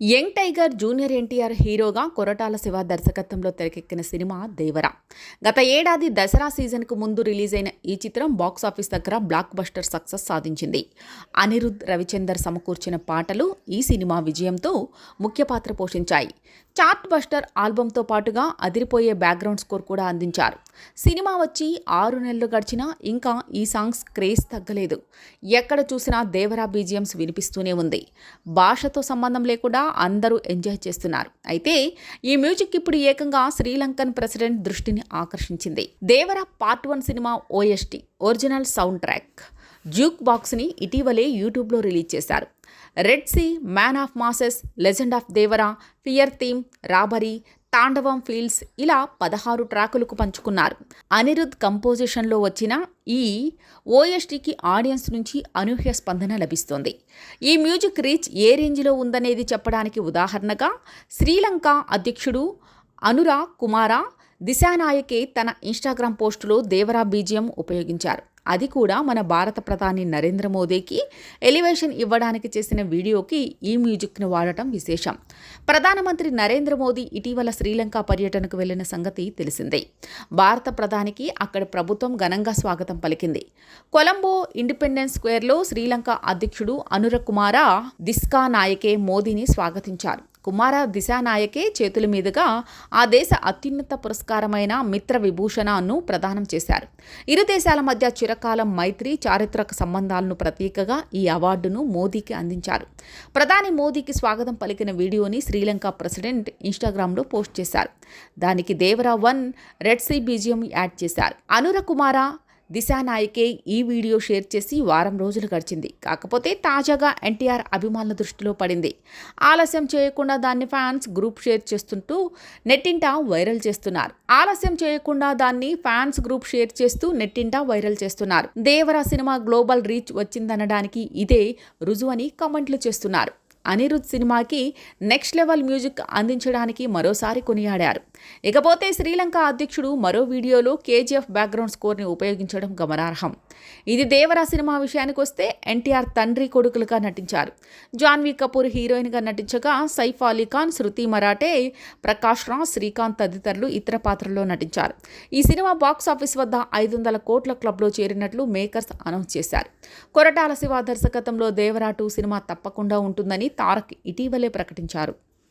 Young tiger junior NTR హీరోగా కొరటాల శివ దర్శకత్వంలో తెరకెక్కిన సినిమా దేవర. గత ఏడాది దసరా సీజన్కు ముందు రిలీజ్ అయిన ఈ చిత్రం బాక్సాఫీస్ దగ్గర బ్లాక్ బస్టర్ సక్సెస్ సాధించింది. అనిరుద్ రవిచందర్ సమకూర్చిన పాటలు ఈ సినిమా విజయంతో ముఖ్య పాత్ర పోషించాయి. చార్ట్ బస్టర్ ఆల్బంతో పాటుగా అదిరిపోయే బ్యాక్గ్రౌండ్ స్కోర్ కూడా అందించారు. సినిమా వచ్చి ఆరు నెలలు గడిచినా ఇంకా ఈ సాంగ్స్ క్రేజ్ తగ్గలేదు. ఎక్కడ చూసినా దేవరా బీజిఎమ్స్ వినిపిస్తూనే ఉంది. భాషతో సంబంధం లేకుండా అందరూ ఎంజాయ్ చేస్తున్నారు. అయితే ఈ మ్యూజిక్ ఇప్పుడు ఏకంగా శ్రీలంకన్ ప్రెసిడెంట్ దృష్టిని ఆకర్షించింది. Devara part one cinema OST original sound track. Juke బాక్స్ని ఇటీవలే యూట్యూబ్లో రిలీజ్ చేశారు. Red sea man of masses legend of Devara fear theme robbery తాండవం ఫీల్డ్స్ ఇలా పదహారు ట్రాకులకు పంచుకున్నారు. అనిరుద్ కంపోజిషన్లో వచ్చిన ఈ ఓఎస్టీకి ఆడియన్స్ నుంచి అనూహ్య స్పందన లభిస్తోంది. ఈ మ్యూజిక్ రీచ్ ఏ రేంజ్లో ఉందనేది చెప్పడానికి ఉదాహరణగా శ్రీలంక అధ్యక్షుడు అనురా కుమారా దిశానాయకే తన ఇన్స్టాగ్రామ్ పోస్టులో దేవరా బీజియం ఉపయోగించారు. అది కూడా మన భారత ప్రధాని నరేంద్ర మోదీకి ఎలివేషన్ ఇవ్వడానికి చేసిన వీడియోకి ఈ మ్యూజిక్ను వాడటం విశేషం. ప్రధానమంత్రి నరేంద్ర మోదీ ఇటీవల శ్రీలంక పర్యటనకు వెళ్ళిన సంగతి తెలిసిందే. భారత ప్రధానికి అక్కడ ప్రభుత్వం ఘనంగా స్వాగతం పలికింది. కొలంబో ఇండిపెండెన్స్ స్క్వేర్లో శ్రీలంక అధ్యక్షుడు అనుర కుమార దిస్కా నాయకే మోదీని స్వాగతించారు. కుమార దిశానాయకే చేతుల మీదుగా ఆ దేశ అత్యున్నత పురస్కారమైన మిత్ర విభూషణను ప్రదానం చేశారు. ఇరు దేశాల మధ్య చిరకాలం మైత్రి చారిత్రక సంబంధాలను ప్రతీకగా ఈ అవార్డును మోదీకి అందించారు. ప్రధాని మోదీకి స్వాగతం పలికిన వీడియోని శ్రీలంక ప్రెసిడెంట్ ఇన్స్టాగ్రామ్లో పోస్ట్ చేశారు. దానికి Devara one red sea BGM add చేశారు. అనుర కుమార దిశానాయకే ఈ వీడియో షేర్ చేసి వారం రోజులు గడిచింది. కాకపోతే తాజాగా ఎన్టీఆర్ అభిమానుల దృష్టిలో పడింది. ఆలస్యం చేయకుండా దాన్ని ఫ్యాన్స్ గ్రూప్ షేర్ చేస్తుంటూ నెట్టింట వైరల్ చేస్తున్నారు. ఆలస్యం చేయకుండా దాన్ని ఫ్యాన్స్ గ్రూప్ షేర్ చేస్తూ నెట్టింట వైరల్ చేస్తున్నారు. దేవరా సినిమా గ్లోబల్ రీచ్ వచ్చిందనడానికి ఇదే రుజువని కమెంట్లు చేస్తున్నారు. అనిరుద్ సినిమాకి నెక్స్ట్ లెవెల్ మ్యూజిక్ అందించడానికి మరోసారి కొనియాడారు. ఇకపోతే శ్రీలంక అధ్యక్షుడు మరో వీడియోలో కేజీఎఫ్ బ్యాక్గ్రౌండ్ స్కోర్ని ఉపయోగించడం గమనార్హం. ఇది దేవరా సినిమా విషయానికి వస్తే ఎన్టీఆర్ తండ్రి కొడుకులుగా నటించారు. జాన్వీ కపూర్ హీరోయిన్గా నటించగా సైఫ్ అలీ ఖాన్ శృతి మరాఠే ప్రకాష్ రాజ్ శ్రీకాంత్ తదితరులు ఇతర పాత్రల్లో నటించారు. ఈ సినిమా బాక్స్ ఆఫీస్ వద్ద ఐదు వందల కోట్ల క్లబ్లో చేరినట్లు మేకర్స్ అనౌన్స్ చేశారు. కొరటాల శివ దర్శకత్వంలో దేవరా టూ సినిమా తప్పకుండా ఉంటుందని తారక్ ఇటీవలే ప్రకటించారు.